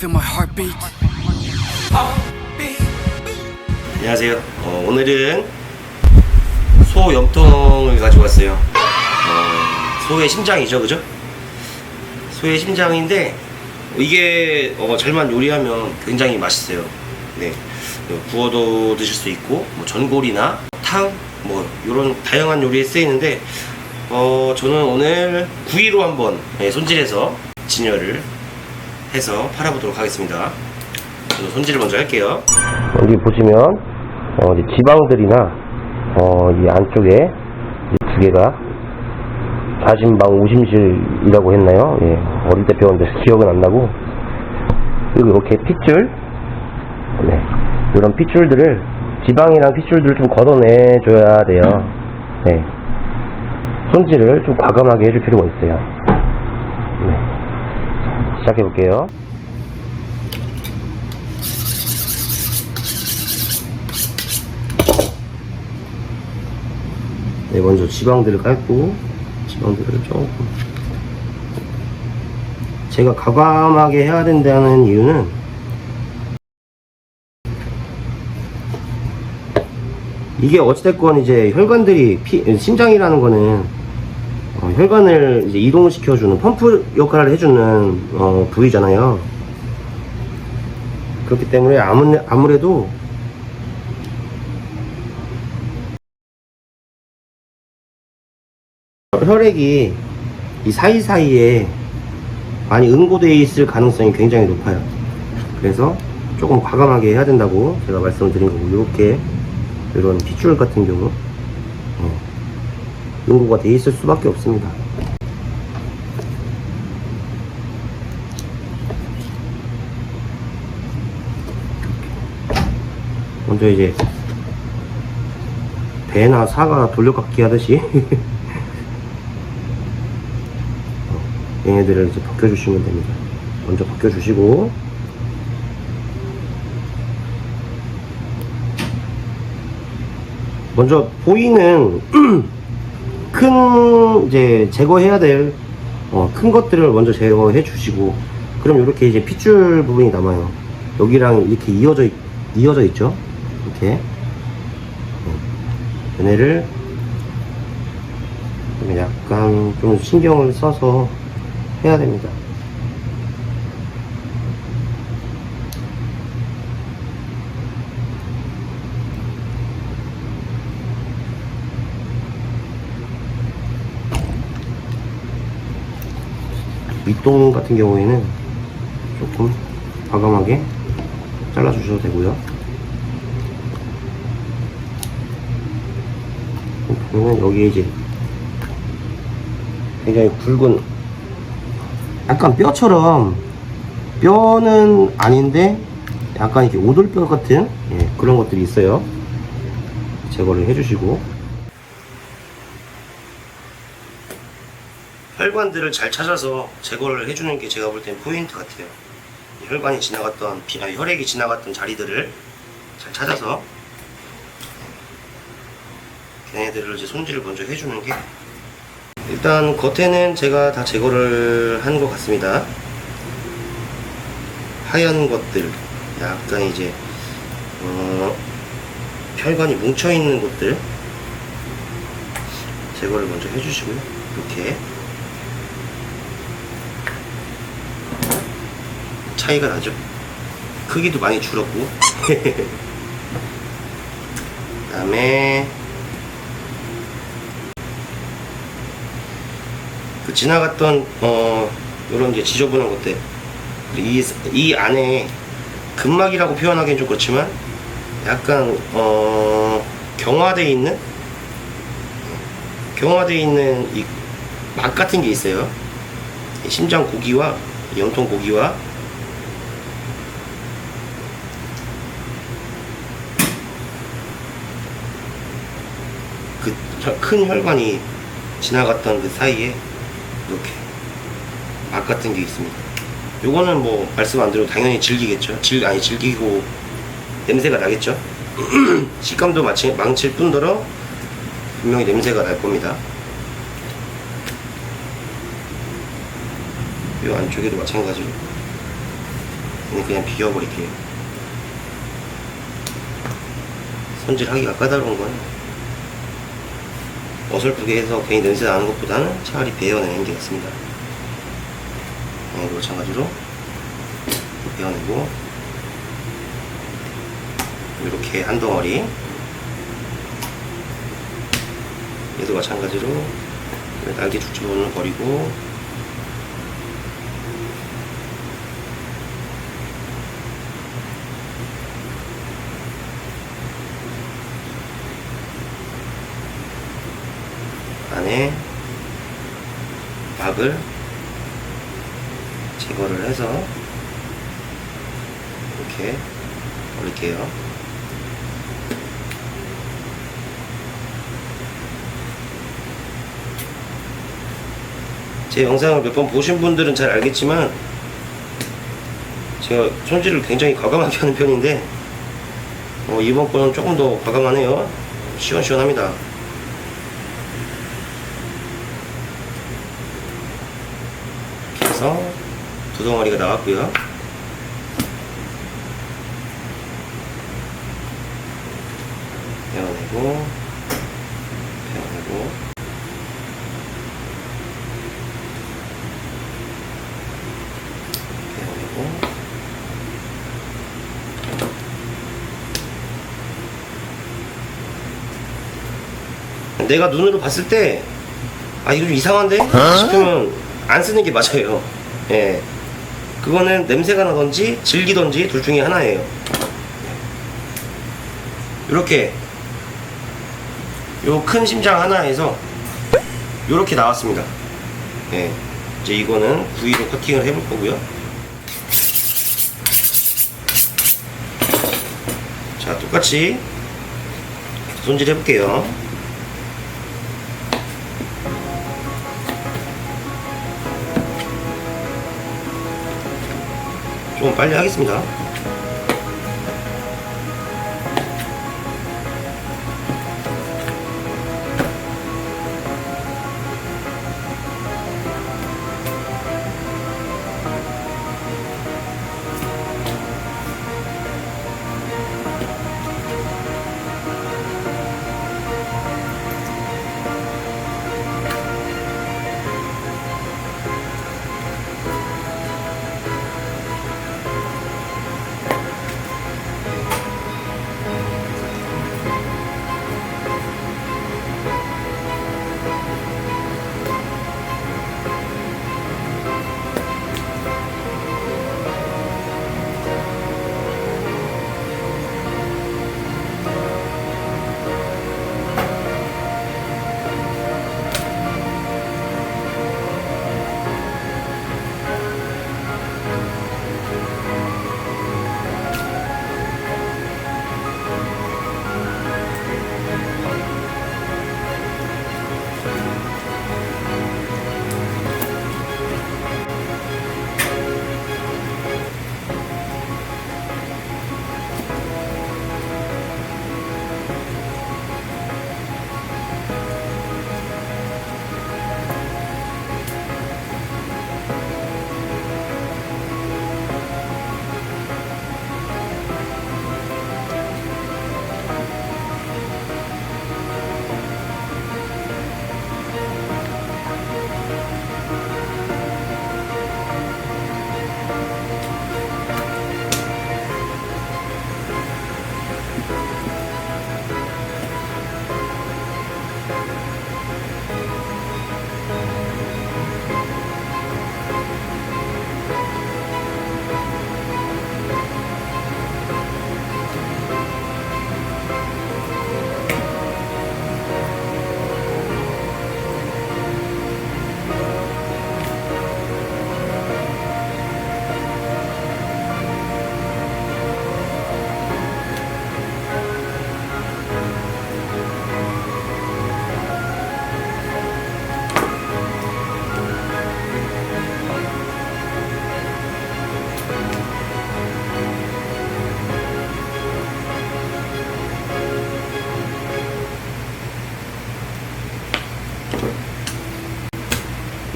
feel my heartbeat. 안녕하세요. 어, 오늘은 소 염통을 가지고 왔어요. 어, 소의 심장이죠, 그죠? 소의 심장인데 이게 어, 잘만 요리하면 굉장히 맛있어요. 네, 어, 구워도 드실 수 있고 뭐 전골이나 탕, 뭐 이런 다양한 요리에 쓰이는데 어, 저는 오늘 구이로 한번 네, 손질해서 진열을 해서 팔아보도록 하겠습니다. 저는 손질을 먼저 할게요. 여기 보시면 어, 이제 지방들이나 어, 이 안쪽에 이두 개가 자신방 우심실이라고 했나요? 예, 어릴 때 배웠는데 기억은 안 나고 그리고 이렇게 핏줄 네, 이런 핏줄들을 지방이랑 핏줄들을 좀 걷어내줘야 돼요. 네, 손질을 좀 과감하게 해줄 필요가 있어요. 네, 시작해 볼게요. 네, 먼저 지방들을 깔고 지방들을 조금 제가 과감하게 해야 된다는 이유는 이게 어찌됐건 이제 혈관들이 피, 심장이라는 거는 어, 혈관을 이제 이동시켜주는 펌프 역할을 해주는 어, 부위잖아요. 그렇기 때문에 아무, 아무래도 혈액이 이 사이사이에 많이 응고되어 있을 가능성이 굉장히 높아요. 그래서 조금 과감하게 해야 된다고 제가 말씀을 드린 거고, 이렇게 이런 핏줄 같은 경우, 어, 응고가 되어 있을 수밖에 없습니다. 먼저 이제 배나 사과 돌려깎기 하듯이 얘네들을 이제 벗겨주시면 됩니다. 먼저 벗겨주시고 먼저 보이는 큰 이제 제거해야 될 큰 것들을 먼저 제거해 주시고 그럼 이렇게 이제 핏줄 부분이 남아요. 여기랑 이렇게 이어져 있- 이어져 있죠. 이렇게 네. 얘네를 좀 약간 좀 신경을 써서 해야 됩니다. 밑동 같은 경우에는 조금 과감하게 잘라주셔도 되고요. 그러면 여기에 이제 굉장히 굵은 약간 뼈처럼 뼈는 아닌데 약간 이렇게 오돌뼈 같은 예, 그런 것들이 있어요. 제거를 해주시고 혈관들을 잘 찾아서 제거를 해주는 게 제가 볼 땐 포인트 같아요. 혈관이 지나갔던 피, 아니, 혈액이 지나갔던 자리들을 잘 찾아서 걔네들을 이제 손질을 먼저 해주는 게 일단 겉에는 제가 다 제거를 한 것 같습니다. 하얀 것들, 약간 이제 어, 혈관이 뭉쳐 있는 곳들 제거를 먼저 해주시고요. 이렇게 차이가 나죠. 크기도 많이 줄었고. 그 다음에 그 지나갔던 어 이런 이제 지저분한 것들 이, 이 안에 근막이라고 표현하기는 좀 그렇지만 약간 어 경화돼 있는 경화돼 있는 이 막 같은 게 있어요 이 심장 고기와 이 염통 고기와 그 큰 혈관이 지나갔던 그 사이에 이렇게 막 같은 게 있습니다. 요거는 뭐 말씀 안 드려도 당연히 질기겠죠. 질 아니 질기고 냄새가 나겠죠. 식감도 마치 망칠 뿐더러 분명히 냄새가 날 겁니다. 요 안쪽에도 마찬가지로 그냥, 비워버릴게요. 손질하기가 까다로운 건 어설프게 해서 괜히 냄새 나는 것보다는 차라리 베어내는 게 낫습니다. 네, 마찬가지로 베어내고 이렇게 한 덩어리 얘도 마찬가지로 날개 축지 부분을 버리고 안에 막을 제거를 해서 이렇게 버릴게요. 제 영상을 몇 번 보신 분들은 잘 알겠지만 제가 손질을 굉장히 과감하게 하는 편인데 어, 이번 거는 조금 더 과감하네요. 시원시원합니다. 이렇게 해서 두 덩어리가 나왔고요. 베어내고 베어내고 베어내고 내가 눈으로 봤을 때, 아, 이거 좀 이상한데? 싶으면 안 쓰는 게 맞아요. 예. 그거는 냄새가 나던지 질기던지 둘 중에 하나예요. 이렇게, 요 큰 심장 하나에서 요렇게 나왔습니다. 예. 이제 이거는 구이로 커팅을 해볼 거고요. 자, 똑같이 손질 해볼게요. 좀 빨리 하겠습니다.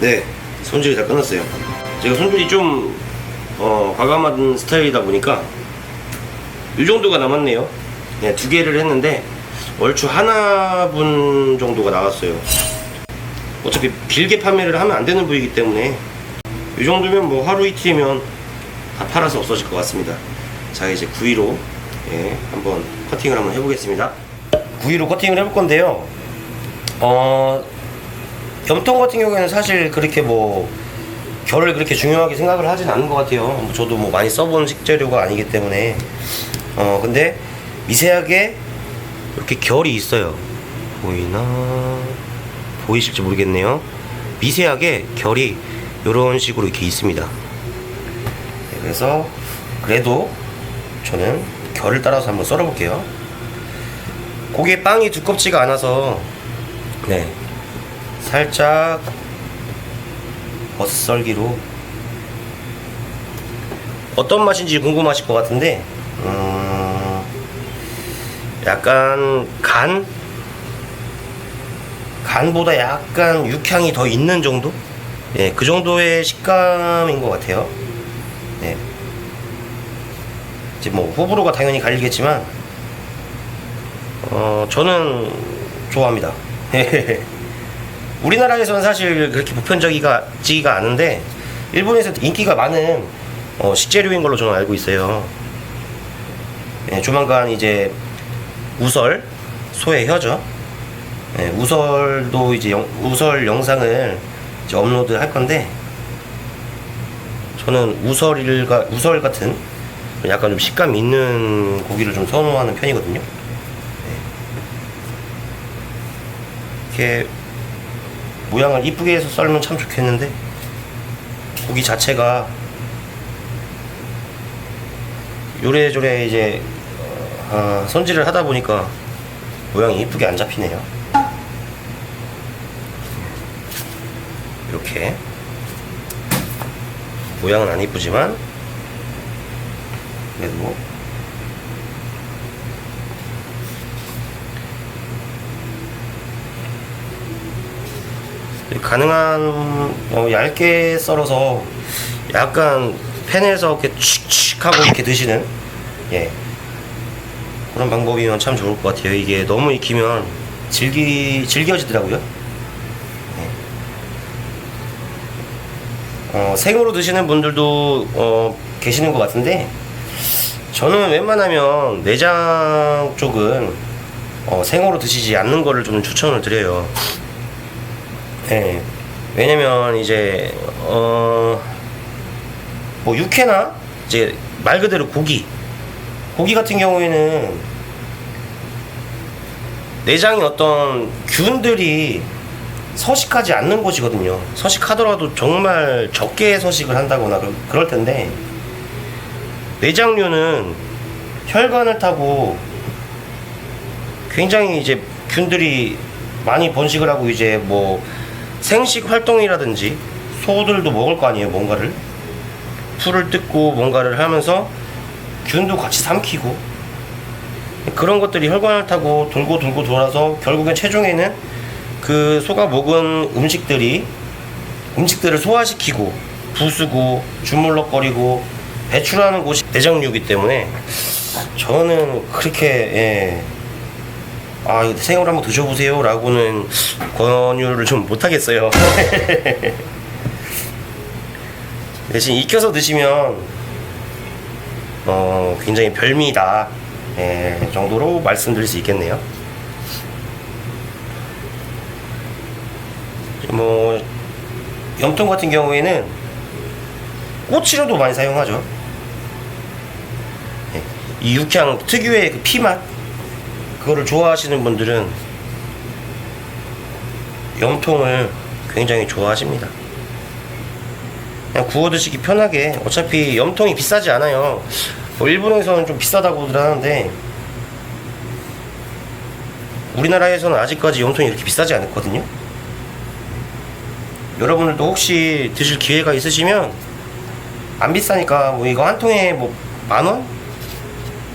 네, 손질이 다 끝났어요. 제가 손질이 좀 어, 과감한 스타일이다 보니까 이 정도가 남았네요. 네, 두 개를 했는데 얼추 하나분 정도가 나왔어요. 어차피 길게 판매를 하면 안 되는 부위이기 때문에 이 정도면 뭐 하루 이틀이면 다 팔아서 없어질 것 같습니다. 자 이제 구이로 예, 한번 커팅을 한번 해보겠습니다. 구이로 커팅을 해볼 건데요. 어 염통 같은 경우에는 사실 그렇게 뭐 결을 그렇게 중요하게 생각을 하진 않는 것 같아요. 뭐 저도 뭐 많이 써본 식재료가 아니기 때문에 어 근데 미세하게 이렇게 결이 있어요. 보이나 보이실지 모르겠네요. 미세하게 결이 이런 식으로 이렇게 있습니다. 네, 그래서 그래도 저는 결을 따라서 한번 썰어볼게요. 고기 빵이 두껍지가 않아서 네 살짝 버섯 썰기로 어떤 맛인지 궁금하실 것 같은데 음, 약간 간 간보다 약간 육향이 더 있는 정도? 예, 그 정도의 식감인 것 같아요. 네. 이제 뭐 호불호가 당연히 갈리겠지만 어 저는 좋아합니다. 우리나라에서는 사실 그렇게 보편적이가 지가 않은데 일본에서 인기가 많은 어, 식재료인 걸로 저는 알고 있어요. 예, 조만간 이제 우설 소의 혀죠. 예, 우설도 이제 영- 우설 영상을 이제 업로드 할 건데 저는 우설일가 우설 같은 약간 좀 식감 있는 고기를 좀 선호하는 편이거든요. 네. 이렇게 모양을 이쁘게 해서 썰면 참 좋겠는데 고기 자체가 요래조래 이제 어, 손질을 하다 보니까 모양이 이쁘게 안 잡히네요. 이렇게 모양은 안 이쁘지만 그래도 가능한 어, 얇게 썰어서 약간 팬에서 이렇게 칙칙 하고 이렇게 드시는 예 그런 방법이면 참 좋을 것 같아요. 이게 너무 익히면 질기 질겨지더라고요. 예. 어, 생으로 드시는 분들도 어, 계시는 것 같은데 저는 웬만하면 내장 쪽은 어, 생으로 드시지 않는 거를 좀 추천을 드려요. 예. 왜냐면 이제 어, 뭐 육회나 이제 말 그대로 고기 고기 같은 경우에는 내장이 어떤 균들이 서식하지 않는 곳이거든요. 서식하더라도 정말 적게 서식을 한다거나 그럴 텐데 내장류는 혈관을 타고 굉장히 이제 균들이 많이 번식을 하고 이제 뭐 생식 활동이라든지 소들도 먹을 거 아니에요 뭔가를 풀을 뜯고 뭔가를 하면서 균도 같이 삼키고 그런 것들이 혈관을 타고 돌고 돌고 돌아서 결국엔 최종에는 그 소가 먹은 음식들이 음식들을 소화시키고 부수고 주물럭거리고 배출하는 곳이 내장류이기 때문에 저는 그렇게 예. 아 생으로 한번 드셔보세요 라고는 권유를 좀 못하겠어요 대신 익혀서 드시면 어, 굉장히 별미다 예, 정도로 말씀드릴 수 있겠네요. 뭐 염통 같은 경우에는 꼬치로도 많이 사용하죠. 예, 이 육향 특유의 그 피맛 그거를 좋아하시는 분들은 염통을 굉장히 좋아하십니다. 그냥 구워 드시기 편하게 어차피 염통이 비싸지 않아요 뭐 일본에서는 좀 비싸다고들 하는데 우리나라에서는 아직까지 염통이 이렇게 비싸지 않거든요 여러분들도 혹시 드실 기회가 있으시면 안 비싸니까 뭐 이거 한 통에 뭐 만 원?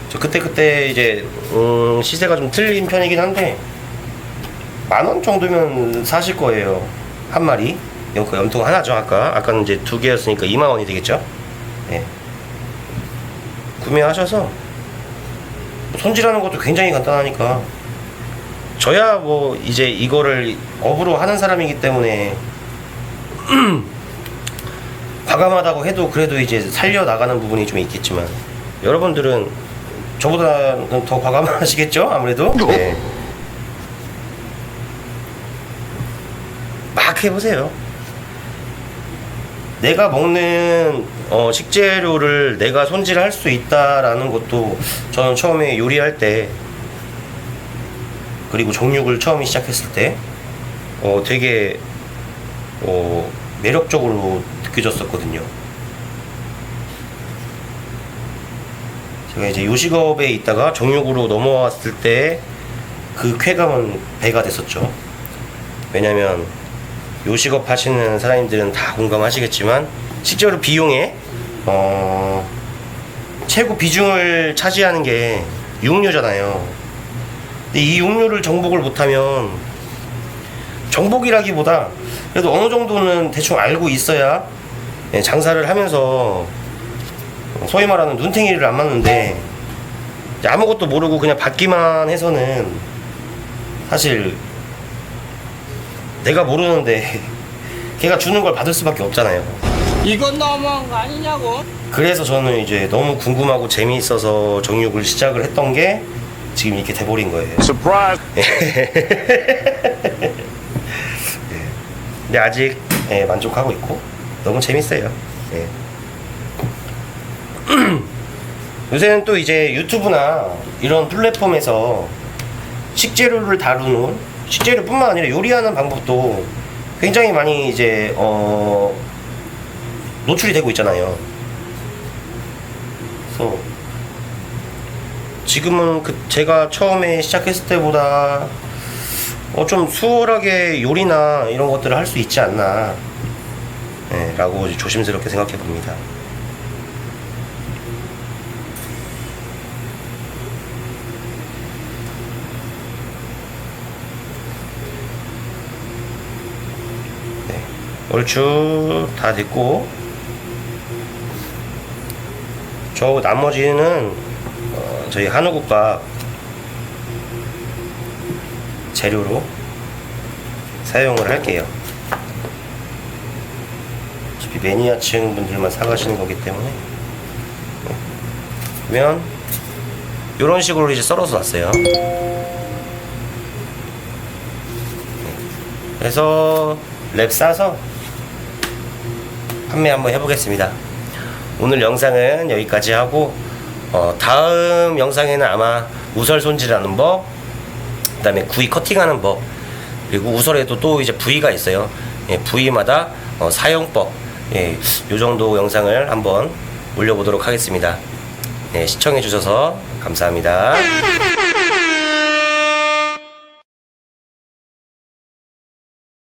저 그때 그때 이제 음 시세가 좀 틀린 편이긴 한데 만 원 정도면 사실 거예요. 한 마리. 염- 염통 하나죠 아까. 아까는 이제 두 개였으니까 2만 원이 되겠죠? 예. 구매하셔서 손질하는 것도 굉장히 간단하니까. 저야 뭐 이제 이거를 업으로 하는 사람이기 때문에 과감하다고 해도 그래도 이제 살려 나가는 부분이 좀 있겠지만 여러분들은 저보다는 더 과감하시겠죠 아무래도 네. 막 해보세요 내가 먹는 어, 식재료를 내가 손질할 수 있다라는 것도 저는 처음에 요리할 때 그리고 정육을 처음 시작했을 때 어, 되게 어, 매력적으로 느껴졌었거든요. 제가 이제 요식업에 있다가 정육으로 넘어왔을 때 그 쾌감은 배가 됐었죠. 왜냐면 요식업 하시는 사장님들은 다 공감하시겠지만 실제로 비용에 어, 최고 비중을 차지하는 게 육류잖아요. 근데 이 육류를 정복을 못하면 정복이라기보다 그래도 어느 정도는 대충 알고 있어야 예, 장사를 하면서 소위 말하는 눈탱이를 안 맞는데 아무것도 모르고 그냥 받기만 해서는 사실 내가 모르는데 걔가 주는 걸 받을 수밖에 없잖아요. 이건 너무한 거 아니냐고? 그래서 저는 이제 너무 궁금하고 재미있어서 정육을 시작을 했던 게 지금 이렇게 돼버린 거예요. Surprise! 근데 아직 예, 만족하고 있고 너무 재밌어요. 예. 요새는 또 이제 유튜브나 이런 플랫폼에서 식재료를 다루는 식재료뿐만 아니라 요리하는 방법도 굉장히 많이 이제 어 노출이 되고 있잖아요. 그래서 지금은 그 제가 처음에 시작했을 때보다 어, 좀 수월하게 요리나 이런 것들을 할 수 있지 않나 예, 라고 조심스럽게 생각해 봅니다. 얼추 다 됐고 저 나머지는 어, 저희 한우국밥 재료로 사용을 할게요. 어차피 매니아층 분들만 사가시는 거기 때문에 네. 그러면 이런 식으로 이제 썰어서 놨어요. 네. 그래서 랩 싸서 판매 한번 해보겠습니다. 오늘 영상은 여기까지 하고 어, 다음 영상에는 아마 우설 손질하는 법 그 다음에 구이 커팅하는 법 그리고 우설에도 또 이제 부위가 있어요. 예, 부위마다 어, 사용법 예, 요 정도 영상을 한번 올려보도록 하겠습니다. 네, 시청해 주셔서 감사합니다.